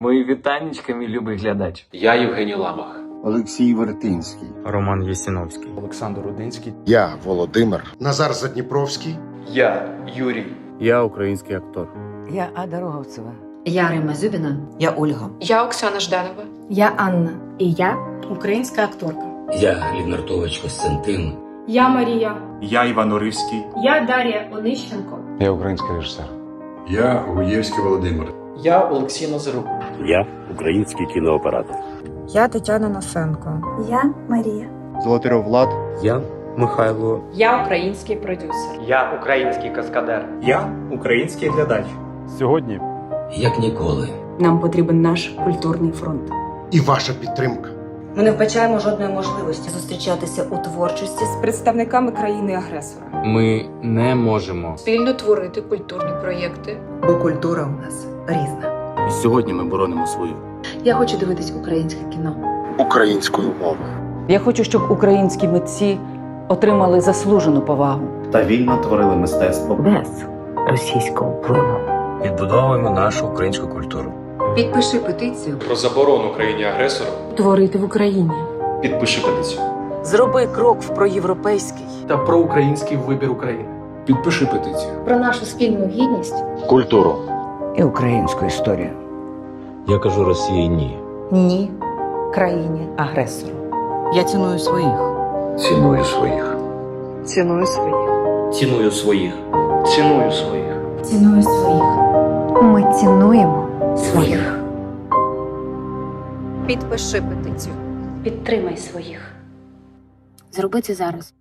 Мої вітанечка, мій любий глядач. Я Євгеній Ламах. Олексій Вертинський. Роман Єсіновський. Олександр Рудинський. Я Володимир. Назар Задніпровський. Я Юрій. Я український актор. Я Ада Роговцева. Я Рима Зюбіна. Я Ольга. Я Оксана Жданова. Я Анна. І я українська акторка. Я Лінартович Костянтин. Я Марія. Я Іван Оривський. Я Дар'я Онищенко. Я український режисер. Я Гуєвський Володимир. Я Олексій Назарук. Я український кінооператор. Я Тетяна Носенко. Я Марія. Золотарьов Влад. Я Михайло. Я український продюсер. Я український каскадер. Я український глядач. Сьогодні Як ніколи. Нам потрібен наш культурний фронт. І ваша підтримка. Ми не вбачаємо жодної можливості зустрічатися у творчості з Представниками країни-агресора. ми не можемо. Спільно творити культурні проєкти. Бо культура у нас різна. Сьогодні ми боронимо свою. Я хочу дивитись українське кіно. Українською мовою. Я хочу, щоб українські митці отримали заслужену повагу. Та вільно творили мистецтво. Без російського впливу. Відбудовуємо нашу українську культуру. Підпиши петицію. Про заборону країні агресору. Творити в Україні. Підпиши петицію. Зроби крок в проєвропейський. Та про український вибір України. Підпиши петицію. Про нашу спільну гідність. Культуру. І українську історію. Я кажу Росії ні. Ні країні-агресору. Я ціную своїх. Ціную своїх. Ціную своїх. Ціную своїх. Ціную своїх. Ціною своїх. Ми цінуємо своїх. Підпиши петицію. Підтримай своїх. Зроби це зараз.